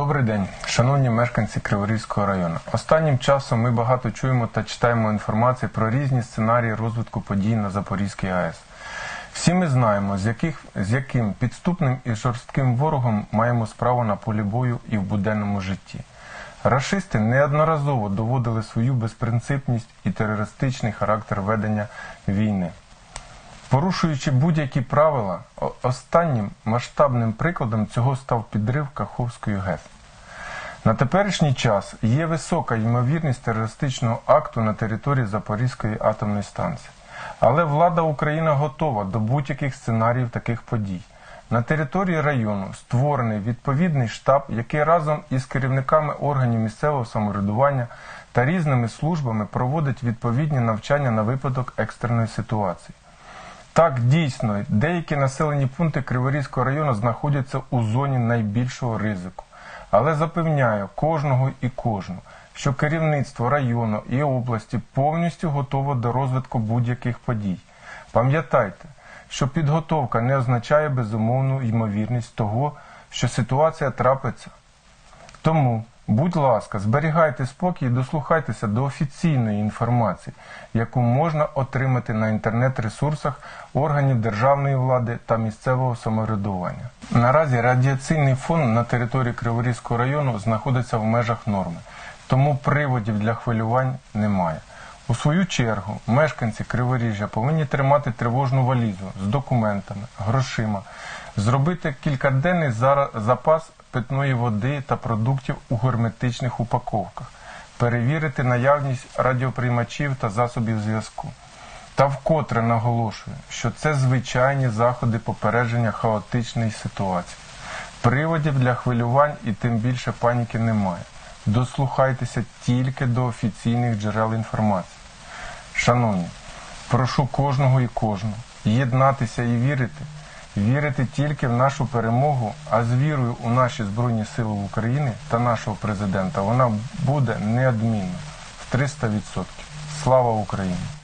Добрий день, шановні мешканці Криворізького району. Останнім часом ми багато чуємо та читаємо інформацію про різні сценарії розвитку подій на Запорізькій АЕС. Всі ми знаємо, з, яких, з яким підступним і жорстким ворогом маємо справу на полі бою і в буденному житті. Рашисти неодноразово доводили свою безпринципність і терористичний характер ведення війни. Порушуючи будь-які правила, останнім масштабним прикладом цього став підрив Каховської ГЕС. На теперішній час є висока ймовірність терористичного акту на території Запорізької атомної станції. Але влада України готова до будь-яких сценаріїв таких подій. На території району створений відповідний штаб, який разом із керівниками органів місцевого самоврядування та різними службами проводить відповідні навчання на випадок екстреної ситуації. Так, дійсно, деякі населені пункти Криворізького району знаходяться у зоні найбільшого ризику. Але запевняю кожного і кожну, що керівництво району і області повністю готово до розвитку будь-яких подій. Пам'ятайте, що підготовка не означає безумовну ймовірність того, що ситуація трапиться. Тому, будь ласка, зберігайте спокій і дослухайтеся до офіційної інформації, яку можна отримати на інтернет-ресурсах органів державної влади та місцевого самоврядування. Наразі радіаційний фон на території Криворізького району знаходиться в межах норми, тому приводів для хвилювань немає. У свою чергу мешканці Криворіжжя повинні тримати тривожну валізу з документами, грошима, зробити кількаденний запас питної води та продуктів у герметичних упаковках, перевірити наявність радіоприймачів та засобів зв'язку. Та вкотре наголошую, що це звичайні заходи попередження хаотичної ситуації. Приводів для хвилювань і тим більше паніки немає. Дослухайтеся тільки до офіційних джерел інформації. Шановні, прошу кожного і кожну єднатися і вірити, вірити тільки в нашу перемогу, а з вірою у наші Збройні Сили України та нашого президента вона буде неодмінна в 300%. Слава Україні!